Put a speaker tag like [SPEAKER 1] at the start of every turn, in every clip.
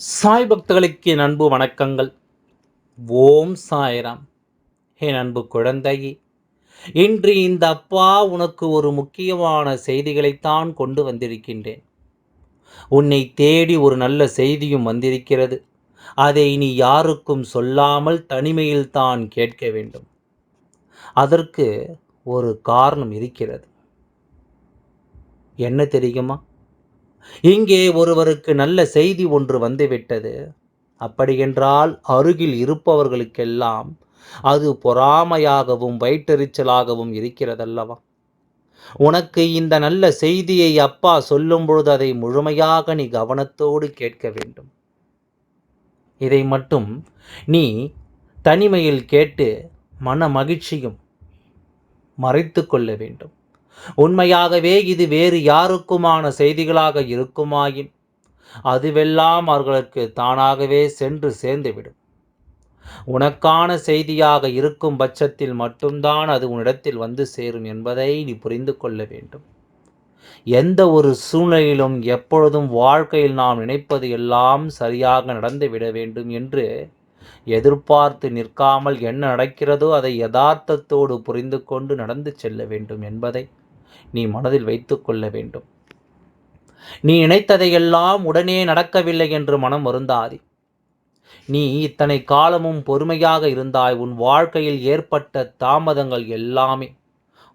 [SPEAKER 1] சாய் பக்தர்களுக்கு என் அன்பு வணக்கங்கள். ஓம் சாய்ராம். என் அன்பு குழந்தையே இன்று இந்த அப்பா உனக்கு ஒரு முக்கியமான செய்திகளைத்தான் கொண்டு வந்திருக்கின்றேன். உன்னை தேடி ஒரு நல்ல செய்தியும் வந்திருக்கிறது. அதை நீ யாருக்கும் சொல்லாமல் தனிமையில் தான் கேட்க வேண்டும். அதற்கு ஒரு காரணம் இருக்கிறது. என்ன தெரியுமா? இங்கே ஒருவருக்கு நல்ல செய்தி ஒன்று வந்துவிட்டது. அப்படியென்றால் அருகில் இருப்பவர்களுக்கெல்லாம் அது பொறாமையாகவும் வயிற்றெரிச்சலாகவும் இருக்கிறதல்லவா? உனக்கு இந்த நல்ல செய்தியை அப்பா சொல்லும் பொழுது அதை முழுமையாக நீ கவனத்தோடு கேட்க வேண்டும். இதை மட்டும் நீ தனிமையில் கேட்டு மன மகிழ்ச்சியும் மறைத்து கொள்ள வேண்டும். உண்மையாகவே இது வேறு யாருக்குமான செய்திகளாக இருக்குமாயின் அதுவெல்லாம் அவர்களுக்கு தானாகவே சென்று சேர்ந்துவிடும். உனக்கான செய்தியாக இருக்கும் பட்சத்தில் மட்டும்தான் அது உன்னிடத்தில் வந்து சேரும் என்பதை நீ புரிந்து கொள்ள வேண்டும். எந்த ஒரு சூழ்நிலையிலும் எப்பொழுதும் வாழ்க்கையில் நாம் நினைப்பது எல்லாம் சரியாக நடந்து விட வேண்டும் என்று எதிர்பார்த்து நிற்காமல் என்ன நடக்கிறதோ அதை யதார்த்தத்தோடு புரிந்து கொண்டு நடந்து செல்ல வேண்டும் என்பதை நீ மனதில் வைத்து கொள்ள வேண்டும். நீ நினைத்ததையெல்லாம் உடனே நடக்கவில்லை என்று மனம் வருந்தாதி. நீ இத்தனை காலமும் பொறுமையாக இருந்தாய். உன் வாழ்க்கையில் ஏற்பட்ட தாமதங்கள் எல்லாமே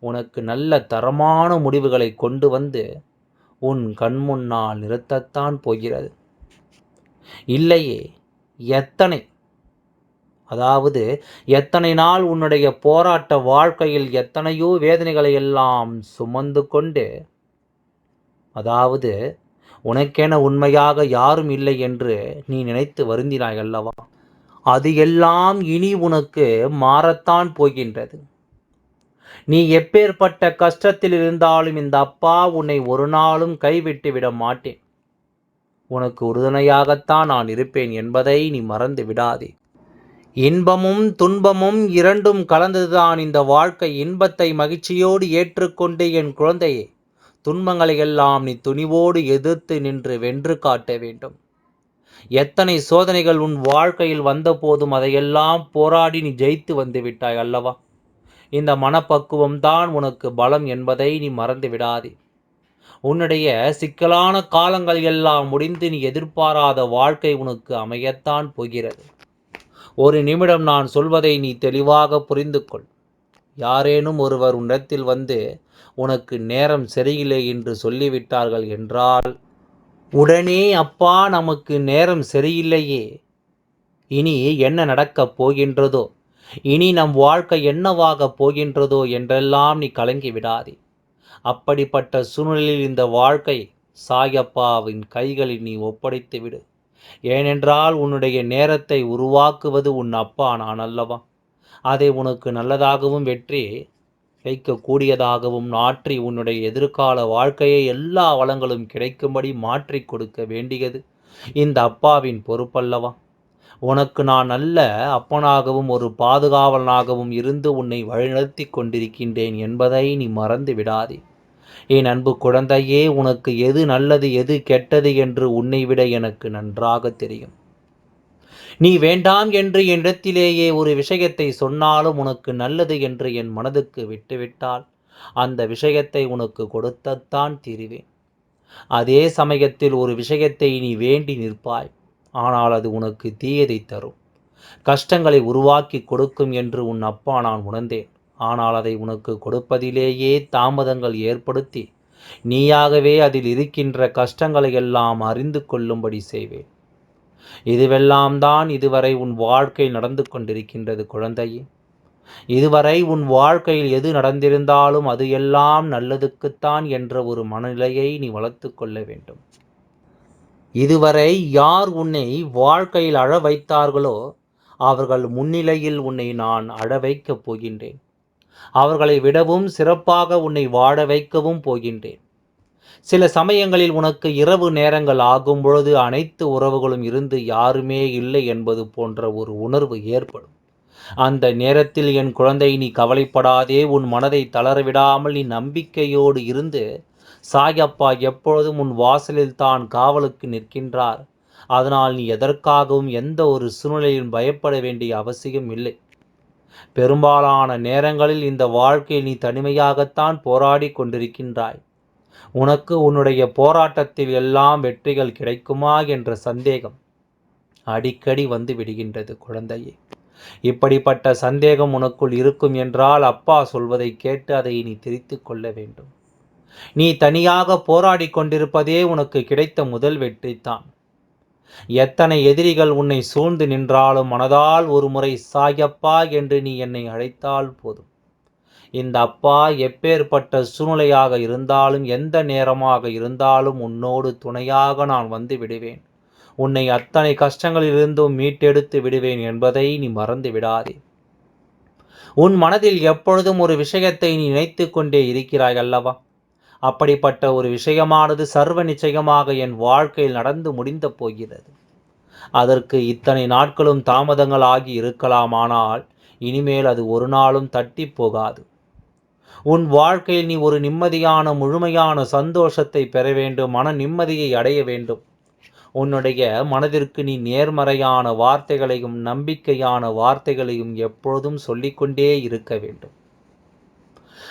[SPEAKER 1] உனக்கு நல்ல தரமான முடிவுகளை கொண்டு வந்து உன் கண்முன்னால் நிறுத்தத்தான் போகிறது. இல்லையே எத்தனை அதாவது எத்தனை நாள் உன்னுடைய போராட்ட வாழ்க்கையில் எத்தனையோ வேதனைகளை எல்லாம் சுமந்து கொண்டு அதாவது உனக்கென உண்மையாக யாரும் இல்லை என்று நீ நினைத்து வருந்தினாய் அல்லவா? அது எல்லாம் இனி உனக்கு மாறத்தான் போகின்றது. நீ எப்பேற்பட்ட கஷ்டத்தில் இருந்தாலும் இந்த அப்பா உன்னை ஒரு நாளும் கைவிட்டு விட மாட்டேன். உனக்கு உறுதுணையாகத்தான் நான் இருப்பேன் என்பதை நீ மறந்து விடாதே. இன்பமும் துன்பமும் இரண்டும் கலந்ததுதான் இந்த வாழ்க்கை. இன்பத்தை மகிழ்ச்சியோடு ஏற்றுக்கொண்டு என் குழந்தையே துன்பங்களை எல்லாம் நீ துணிவோடு எதிர்த்து நின்று வென்று காட்ட வேண்டும். எத்தனை சோதனைகள் உன் வாழ்க்கையில் வந்தபோதும் அதையெல்லாம் போராடி நீ ஜெயித்து வந்து விட்டாய் அல்லவா? இந்த மனப்பக்குவம் தான் உனக்கு பலம் என்பதை நீ மறந்து விடாதே. உன்னுடைய சிக்கலான காலங்கள் எல்லாம் முடிந்து நீ எதிர்பாராத வாழ்க்கை உனக்கு அமையத்தான் போகிறது. ஒரு நிமிடம் நான் சொல்வதை நீ தெளிவாக புரிந்து கொள் யாரேனும் ஒருவர் உன்னிடத்தில் வந்து உனக்கு நேரம் சரியில்லை என்று சொல்லிவிட்டார்கள் என்றால் உடனே அப்பா நமக்கு நேரம் சரியில்லையே. இனி என்ன நடக்கப் போகின்றதோ? இனி நம் வாழ்க்கை என்னவாகப் போகின்றதோ? என்றெல்லாம் நீ கலங்கி விடாதே. அப்படிப்பட்ட சூழ்நிலையில் இந்த வாழ்க்கை சாயப்பாவின் கைகளில் நீ ஒப்படைத்து விடு ஏனென்றால் உன்னுடைய நேரத்தை உருவாக்குவது உன் அப்பா நான் அல்லவா? அதை உனக்கு நல்லதாகவும் வெற்றி வைக்கக்கூடியதாகவும் மாற்றி உன்னுடைய எதிர்கால வாழ்க்கையை எல்லா வளங்களும் கிடைக்கும்படி மாற்றி கொடுக்க வேண்டியது இந்த அப்பாவின் பொறுப்பல்லவா? உனக்கு நான் நல்ல அப்பனாகவும் ஒரு பாதுகாவலனாகவும் இருந்து உன்னை வழிநடத்தி கொண்டிருக்கின்றேன் என்பதை நீ மறந்து விடாதே என் அன்பு குழந்தையே உனக்கு எது நல்லது எது கெட்டது என்று உன்னை விட எனக்கு நன்றாக தெரியும். நீ வேண்டாம் என்று என்னிடத்திலேயே ஒரு விஷயத்தை சொன்னாலும் உனக்கு நல்லது என்று என் மனதுக்கு விட்டுவிட்டால் அந்த விஷயத்தை உனக்கு கொடுத்தத்தான் தீருவேன். அதே சமயத்தில் ஒரு விஷயத்தை நீ வேண்டி நிற்பாய் ஆனால் அது உனக்கு தீயதை தரும். கஷ்டங்களை உருவாக்கி கொடுக்கும் என்று உன் அப்பா நான் உணர்ந்தேன். ஆனால் அதை உனக்கு கொடுப்பதிலேயே தாமதங்கள் ஏற்படுத்தி நீயாகவே அதில் இருக்கின்ற கஷ்டங்களை எல்லாம் அறிந்து கொள்ளும்படி செய்வேன். இதுவெல்லாம் தான் இதுவரை உன் வாழ்க்கை நடந்து கொண்டிருக்கின்றது குழந்தையே. இதுவரை உன் வாழ்க்கையில் எது நடந்திருந்தாலும் அது எல்லாம் நல்லதுக்குத்தான் என்ற ஒரு மனநிலையை நீ வளர்த்து கொள்ள வேண்டும். இதுவரை யார் உன்னை வாழ்க்கையில் அழ வைத்தார்களோ அவர்கள் முன்னிலையில் உன்னை நான் அழ வைக்கப் போகின்றேன். அவர்களை விடவும் சிறப்பாக உன்னை வாழ வைக்கவும் போகின்றேன். சில சமயங்களில் உனக்கு இரவு நேரங்கள் ஆகும் பொழுது அனைத்து உறவுகளும் இருந்து யாருமே இல்லை என்பது போன்ற ஒரு உணர்வு ஏற்படும். அந்த நேரத்தில் என் குழந்தை நீ கவலைப்படாதே உன் மனதை தளரவிடாமல் நீ நம்பிக்கையோடு இருந்து சாயப்பா எப்பொழுதும் உன் வாசலில் தான் காவலுக்கு நிற்கின்றார். அதனால் நீ எதற்காகவும் எந்த ஒரு சூழ்நிலையிலும் பயப்பட வேண்டிய அவசியம் இல்லை. பெரும்பாலான நேரங்களில் இந்த வாழ்க்கையில் நீ தனிமையாகத்தான் போராடி கொண்டிருக்கின்றாய். உனக்கு உன்னுடைய போராட்டத்தில் எல்லாம் வெற்றிகள் கிடைக்குமா என்ற சந்தேகம் அடிக்கடி வந்து விடுகின்றது குழந்தையே. இப்படிப்பட்ட சந்தேகம் உனக்குள் இருக்கும் என்றால் அப்பா சொல்வதை கேட்டு அதை நீ திரித்து கொள்ள வேண்டும். நீ தனியாக போராடி கொண்டிருப்பதே உனக்கு கிடைத்த முதல் வெற்றித்தான் எத்தனை எதிரிகள் உன்னை சூழ்ந்து நின்றாலும் மனதால் ஒரு முறை சாயப்பா என்று நீ என்னை அழைத்தால் போதும். இந்த அப்பா எப்பேற்பட்ட சூழ்நிலையாக இருந்தாலும் எந்த நேரமாக இருந்தாலும் உன்னோடு துணையாக நான் வந்து விடுவேன். உன்னை அத்தனை கஷ்டங்களிலிருந்தும் மீட்டெடுத்து விடுவேன் என்பதை நீ மறந்து விடாதே. உன் மனதில் எப்பொழுதும் ஒரு விஷயத்தை நீ நினைத்து கொண்டே இருக்கிறாய் அல்லவா? அப்படிப்பட்ட ஒரு விஷயமானது சர்வ நிச்சயமாக என் வாழ்க்கையில் நடந்து முடிந்த போகிறது. அதற்கு இத்தனை நாட்களும் தாமதங்கள் ஆகி இருக்கலாமானால் இனிமேல் அது ஒரு நாளும் தட்டி போகாது. உன் வாழ்க்கையில் நீ ஒரு நிம்மதியான முழுமையான சந்தோஷத்தை பெற வேண்டும் மன நிம்மதியை அடைய வேண்டும். உன்னுடைய மனதிற்கு நீ நேர்மறையான வார்த்தைகளையும் நம்பிக்கையான வார்த்தைகளையும் எப்பொழுதும் சொல்லிக்கொண்டே இருக்க வேண்டும்.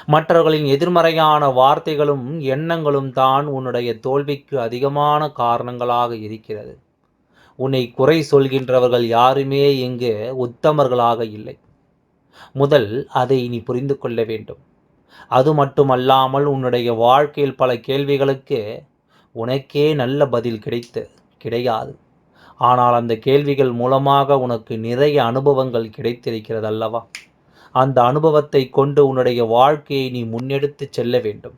[SPEAKER 1] மற்றவர்களின் எதிர்மறையான வார்த்தைகளும் எண்ணங்களும் தான் உன்னுடைய தோல்விக்கு அதிகமான காரணங்களாக இருக்கிறது. உன்னை குறை சொல்கின்றவர்கள் யாருமே இங்கு உத்தமர்களாக இல்லை. முதல் அதை நீ புரிந்து கொள்ள வேண்டும். அது மட்டுமல்லாமல் உன்னுடைய வாழ்க்கையில் பல கேள்விகளுக்கு உனக்கே நல்ல பதில் கிடைத்து கிடையாது. ஆனால் அந்த கேள்விகள் மூலமாக உனக்கு நிறைய அனுபவங்கள் கிடைத்திருக்கிறது அல்லவா அந்த அனுபவத்தை கொண்டு உன்னுடைய வாழ்க்கையை நீ முன்னெடுத்து செல்ல வேண்டும்.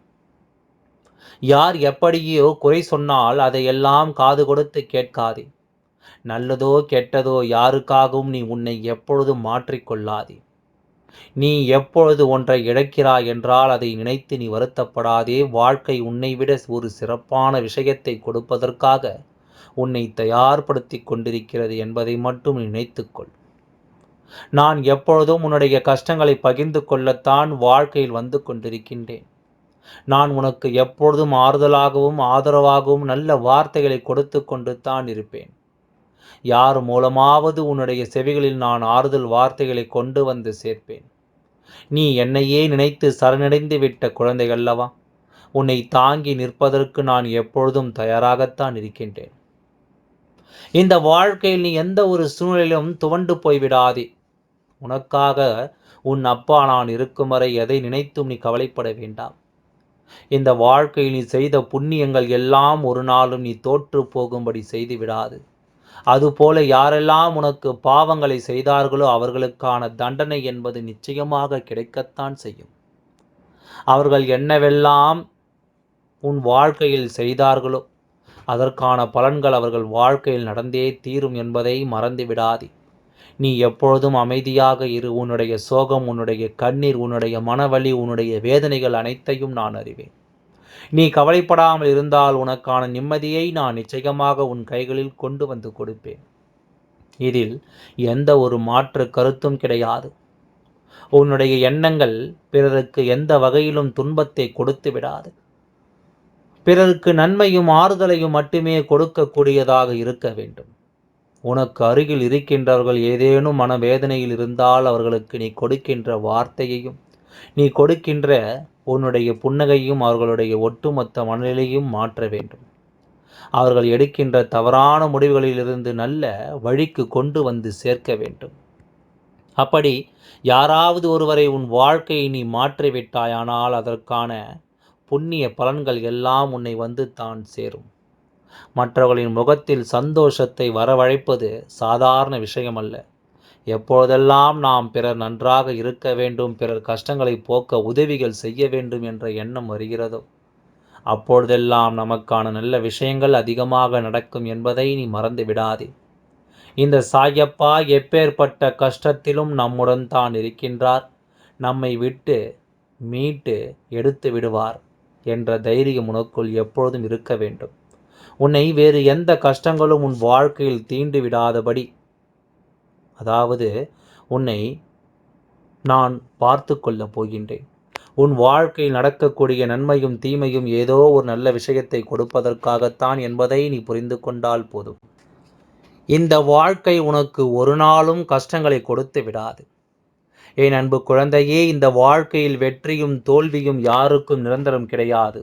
[SPEAKER 1] யார் எப்படியோ குறை சொன்னால் அதையெல்லாம் காது கொடுத்து கேட்காதே. நல்லதோ கெட்டதோ யாருக்காகவும் நீ உன்னை எப்பொழுதும் மாற்றிக்கொள்ளாதே நீ எப்பொழுது ஒன்றை இழக்கிறாய் என்றால் அதை நினைத்து நீ வருத்தப்படாதே. வாழ்க்கை உன்னை விட ஒரு சிறப்பான விஷயத்தை கொடுப்பதற்காக உன்னை தயார்படுத்தி கொண்டிருக்கிறது என்பதை மட்டும் நினைத்துக்கொள் நான் எப்பொழுதும் உன்னுடைய கஷ்டங்களை பகிர்ந்து கொள்ளத்தான் வாழ்க்கையில் வந்து கொண்டிருக்கின்றேன். நான் உனக்கு எப்பொழுதும் ஆறுதலாகவும் ஆதரவாகவும் நல்ல வார்த்தைகளை கொடுத்து கொண்டு தான் இருப்பேன். யார் மூலமாவது உன்னுடைய செவிகளில் நான் ஆறுதல் வார்த்தைகளை கொண்டு வந்து சேர்ப்பேன். நீ என்னையே நினைத்து சரணடைந்து விட்ட குழந்தைகள்லவா உன்னை தாங்கி நிற்பதற்கு நான் எப்பொழுதும் தயாராகத்தான் இருக்கின்றேன். இந்த வாழ்க்கையில் நீ எந்த ஒரு சூழ்நிலையிலும் துவண்டு போய்விடாதே. உனக்காக உன் அப்பா நான் இருக்கும் வரை எதை நினைத்தும் நீ கவலைப்பட வேண்டாம். இந்த வாழ்க்கையில் நீ செய்த புண்ணியங்கள் எல்லாம் ஒரு நாளும் நீ தோற்று போகும்படி செய்து விடாது. அதுபோல யாரெல்லாம் உனக்கு பாவங்களை செய்தார்களோ அவர்களுக்கான தண்டனை என்பது நிச்சயமாக கிடைக்கத்தான் செய்யும். அவர்கள் என்னவெல்லாம் உன் வாழ்க்கையில் செய்தார்களோ அதற்கான பலன்கள் அவர்கள் வாழ்க்கையில் நடந்தே தீரும் என்பதை மறந்து விடாதே. நீ எப்பொழுதும் அமைதியாக இரு. உன்னுடைய சோகம் உன்னுடைய கண்ணீர் உன்னுடைய மனவழி உன்னுடைய வேதனைகள் அனைத்தையும் நான் அறிவேன். நீ கவலைப்படாமல் இருந்தால் உனக்கான நிம்மதியை நான் நிச்சயமாக உன் கைகளில் கொண்டு வந்து கொடுப்பேன். இதில் எந்த ஒரு மாற்று கருத்தும் கிடையாது. உன்னுடைய எண்ணங்கள் பிறருக்கு எந்த வகையிலும் துன்பத்தை கொடுத்து விடாது. பிறருக்கு நன்மையும் ஆறுதலையும் மட்டுமே கொடுக்கக்கூடியதாக இருக்க வேண்டும். உனக்கு அருகில் இருக்கின்றவர்கள் ஏதேனும் மனவேதனையில் இருந்தால் அவர்களுக்கு நீ கொடுக்கின்ற வார்த்தையையும் நீ கொடுக்கின்ற உன்னுடைய புன்னகையும் அவர்களுடைய ஒட்டுமொத்த மனநிலையும் மாற்ற வேண்டும். அவர்கள் எடுக்கின்ற தவறான முடிவுகளிலிருந்து நல்ல வழிக்கு கொண்டு வந்து சேர்க்க வேண்டும். அப்படி யாராவது ஒருவரை உன் வாழ்க்கையை நீ மாற்றிவிட்டாயானால் அதற்கான புண்ணிய பலன்கள் எல்லாம் உன்னை வந்து தான் சேரும். மற்றவர்களின் முகத்தில் சந்தோஷத்தை வரவழைப்பது சாதாரண விஷயமல்ல. எப்பொழுதெல்லாம் நாம் பிறர் நன்றாக இருக்க வேண்டும் பிறர் கஷ்டங்களை போக்க உதவிகள் செய்ய வேண்டும் என்ற எண்ணம் வருகிறதோ? அப்பொழுதெல்லாம் நமக்கான நல்ல விஷயங்கள் அதிகமாக நடக்கும் என்பதை நீ மறந்து விடாதே. இந்த சாயப்பா எப்பேற்பட்ட கஷ்டத்திலும் நம்முடன் தான் இருக்கின்றார். நம்மை விட்டு மீட்டு எடுத்து விடுவார் என்ற தைரியம் உனக்குள் எப்பொழுதும் இருக்க வேண்டும். உன்னை வேறு எந்த கஷ்டங்களும் உன் வாழ்க்கையில் தீண்டு விடாதபடி. அதாவது உன்னை நான் பார்த்து கொள்ளப் போகின்றேன். உன் வாழ்க்கையில் நடக்கக்கூடிய நன்மையும் தீமையும் ஏதோ ஒரு நல்ல விஷயத்தை கொடுப்பதற்காகத்தான் என்பதை நீ புரிந்து கொண்டால் போதும். இந்த வாழ்க்கை உனக்கு ஒரு நாளும் கஷ்டங்களை கொடுத்து விடாது. என் அன்பு குழந்தையே இந்த வாழ்க்கையில் வெற்றியும் தோல்வியும் யாருக்கும் நிரந்தரம் கிடையாது.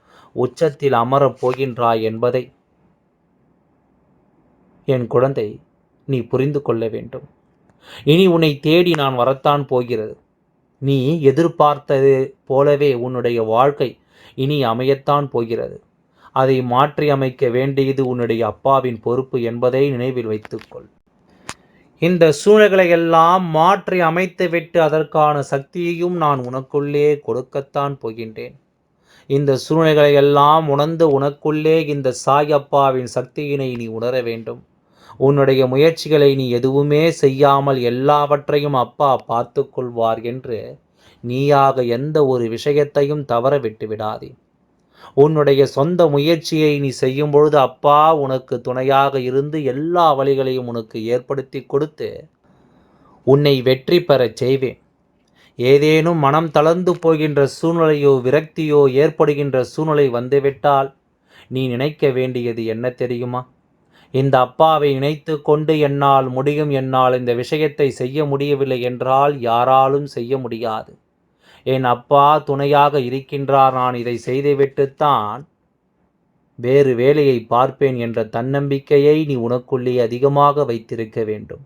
[SPEAKER 1] உச்சத்தில் அமரப் போகின்றாய் என்பதை என் குழந்தை நீ புரிந்து கொள்ள வேண்டும். இனி உன்னை தேடி நான் வரத்தான் போகிறது. நீ எதிர்பார்த்தது போலவே உன்னுடைய வாழ்க்கை இனி அமையத்தான் போகிறது. அதை மாற்றி அமைக்க வேண்டியது உன்னுடைய அப்பாவின் பொறுப்பு என்பதை நினைவில் வைத்துக்கொள் இந்த சூழ்நிலைகளை எல்லாம் மாற்றி அமைத்துவிட்டு அதற்கான சக்தியையும் நான் உனக்குள்ளே கொடுக்கத்தான் போகின்றேன். இந்த சூழ்நிலைகளை எல்லாம் உணர்ந்து உனக்குள்ளே இந்த சாயப்பாவின் சக்தியினை நீ உணர வேண்டும். உன்னுடைய முயற்சிகளை நீ எதுவுமே செய்யாமல் எல்லாவற்றையும் அப்பா பார்த்து கொள்வார் என்று நீயாக எந்த ஒரு விஷயத்தையும் தவற விட்டு விடாதே. உன்னுடைய சொந்த முயற்சியை நீ செய்யும் பொழுது அப்பா உனக்கு துணையாக இருந்து எல்லா வழிகளையும் உனக்கு ஏற்படுத்தி கொடுத்து உன்னை வெற்றி பெறச் செய்வேன். ஏதேனும் மனம் தளர்ந்து போகின்ற சூழ்நிலையோ விரக்தியோ ஏற்படுகின்ற சூழ்நிலை வந்துவிட்டால் நீ நினைக்க வேண்டியது என்ன தெரியுமா? இந்த அப்பாவை இணைத்து கொண்டு என்னால் முடியும் என்னால் இந்த விஷயத்தை செய்ய முடியவில்லை என்றால் யாராலும் செய்ய முடியாது. என் அப்பா துணையாக இருக்கின்றார் நான் இதை செய்துவிட்டுத்தான் வேறு வேலையை பார்ப்பேன் என்ற தன்னம்பிக்கையை நீ உனக்குள்ளே அதிகமாக வைத்திருக்க வேண்டும்.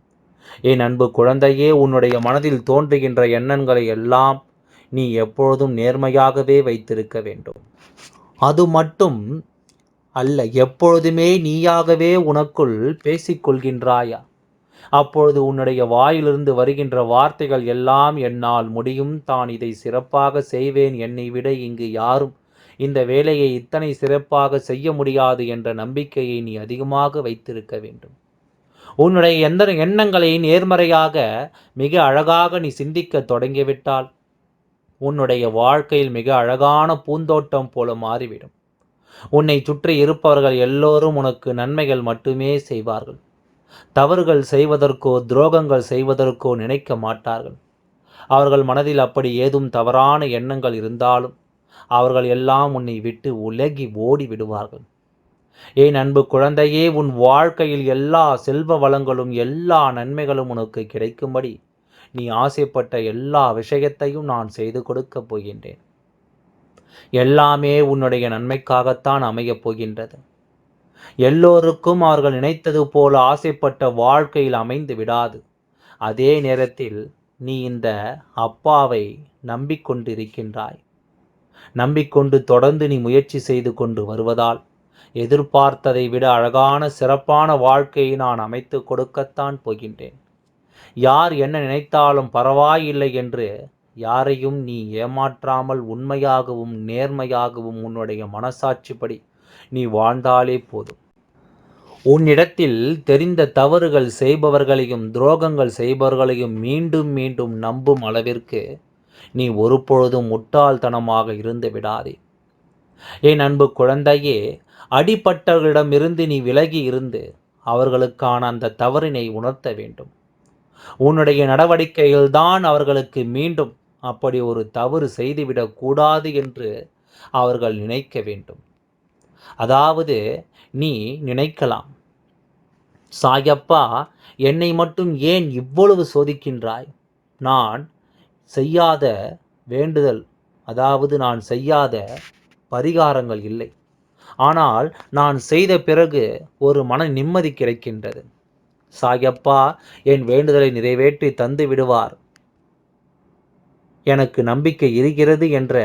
[SPEAKER 1] என் அன்பு குழந்தையே உன்னுடைய மனதில் தோன்றுகின்ற எண்ணங்களை எல்லாம் நீ எப்பொழுதும் நேர்மையாகவே வைத்திருக்க வேண்டும். அது மட்டும் அல்ல எப்பொழுதுமே நீயாகவே உனக்குள் பேசிக்கொள்கின்றாயா? அப்பொழுது உன்னுடைய வாயிலிருந்து வருகின்ற வார்த்தைகள் எல்லாம் என்னால் முடியும். தான் இதை சிறப்பாக செய்வேன். என்னை விட இங்கு யாரும் இந்த வேலையை இத்தனை சிறப்பாக செய்ய முடியாது என்ற நம்பிக்கையை நீ அதிகமாக வைத்திருக்க வேண்டும். உன்னுடைய எந்த எண்ணங்களை நேர்மறையாக மிக அழகாக நீ சிந்திக்க தொடங்கிவிட்டால் உன்னுடைய வாழ்க்கையில் மிக அழகான பூந்தோட்டம் போல மாறிவிடும். உன்னை சுற்றி இருப்பவர்கள் எல்லோரும் உனக்கு நன்மைகள் மட்டுமே செய்வார்கள். தவறுகள் செய்வதற்கோ துரோகங்கள் செய்வதற்கோ நினைக்க மாட்டார்கள். அவர்கள் மனதில் அப்படி ஏதும் தவறான எண்ணங்கள் இருந்தாலும் அவர்கள் எல்லாம் உன்னை விட்டு உலகி ஓடி விடுவார்கள் ஏன் அன்பு குழந்தையே உன் வாழ்க்கையில் எல்லா செல்வ வளங்களும் எல்லா நன்மைகளும் உனக்கு கிடைக்கும்படி நீ ஆசைப்பட்ட எல்லா விஷயத்தையும் நான் செய்து கொடுக்கப் போகின்றேன். எல்லாமே உன்னுடைய நன்மைக்காகத்தான் அமையப் போகின்றது. எல்லோருக்கும் அவர்கள் நினைத்தது போல ஆசைப்பட்ட வாழ்க்கையில் அமைந்து விடாது. அதே நேரத்தில் நீ இந்த அப்பாவை நம்பிக்கொண்டிருக்கின்றாய். நம்பிக்கொண்டு தொடர்ந்து நீ முயற்சி செய்து கொண்டு வருவதால் எதிர்பார்த்ததை விட அழகான சிறப்பான வாழ்க்கையை நான் அமைத்து கொடுக்கத்தான் போகின்றேன். யார் என்ன நினைத்தாலும் பரவாயில்லை என்று யாரையும் நீ ஏமாற்றாமல் உண்மையாகவும் நேர்மையாகவும் உன்னுடைய மனசாட்சிப்படி நீ வாழ்ந்தாலே போதும். உன்னிடத்தில் தெரிந்த தவறுகள் செய்பவர்களையும் துரோகங்கள் செய்பவர்களையும் மீண்டும் மீண்டும் நம்பும் அளவிற்கு நீ ஒரு பொழுதும் முட்டாள்தனமாக இருந்து விடாதே. என் அன்பு குழந்தையே அடிப்பட்டவர்களிடமிருந்து நீ விலகி இருந்து அவர்களுக்கான அந்த தவறினை உணர்த்த வேண்டும். உன்னுடைய நடவடிக்கைகள்தான் அவர்களுக்கு மீண்டும் அப்படி ஒரு தவறு செய்துவிடக்கூடாது என்று அவர்கள் நினைக்க வேண்டும். அதாவது நீ நினைக்கலாம். சாயப்பா என்னை மட்டும் ஏன் இவ்வளவு சோதிக்கின்றாய்? நான் செய்யாத வேண்டுதல் அதாவது நான் செய்யாத பரிகாரங்கள் இல்லை. ஆனால் நான் செய்த பிறகு ஒரு மன நிம்மதி கிடைக்கின்றது. சாயப்பா என் வேண்டுதலை நிறைவேற்றி தந்து விடுவார். எனக்கு நம்பிக்கை இருக்கிறது என்ற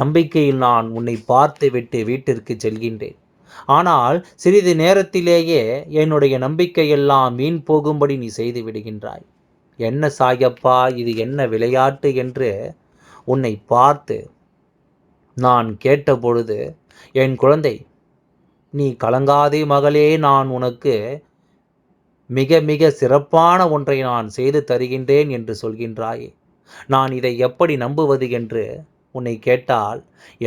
[SPEAKER 1] நம்பிக்கையில் நான் உன்னை பார்த்து விட்டு வீட்டிற்கு செல்கின்றேன். ஆனால் சிறிது நேரத்திலேயே என்னுடைய நம்பிக்கையெல்லாம் மீன் போகும்படி நீ செய்து விடுகின்றாய். என்ன சாயப்பா இது என்ன விளையாட்டு என்று உன்னை பார்த்து நான் கேட்டபொழுது என் குழந்தை நீ கலங்காதே மகளே நான் உனக்கு மிக மிக சிறப்பான ஒன்றை நான் செய்து தருகின்றேன் என்று சொல்கின்றாயே. நான் இதை எப்படி நம்புவது என்று உன்னை கேட்டால்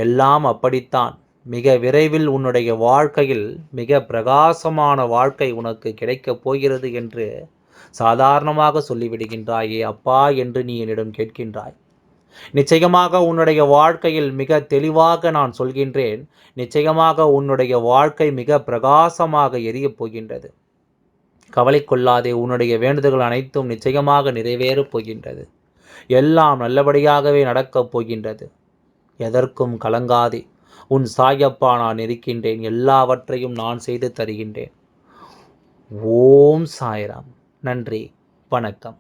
[SPEAKER 1] எல்லாம் அப்படித்தான். மிக விரைவில் உன்னுடைய வாழ்க்கையில் மிக பிரகாசமான வாழ்க்கை உனக்கு கிடைக்கப் போகிறது என்று சாதாரணமாக சொல்லிவிடுகின்றாயே அப்பா என்று நீ என்னிடம் கேட்கின்றாய். நிச்சயமாக உன்னுடைய வாழ்க்கையில் மிக தெளிவாக நான் சொல்கின்றேன். நிச்சயமாக உன்னுடைய வாழ்க்கை மிக பிரகாசமாக எரியப் போகின்றது. கவலை கொள்ளாதே உன்னுடைய வேண்டுதல்கள் அனைத்தும் நிச்சயமாக நிறைவேறப் போகின்றது. எல்லாம் நல்லபடியாகவே நடக்கப் போகின்றது. எதற்கும் கலங்காதே உன் சாயப்பா நான் இருக்கின்றேன். எல்லாவற்றையும் நான் செய்து தருகின்றேன். ஓம் சாய்ராம். நன்றி. வணக்கம்.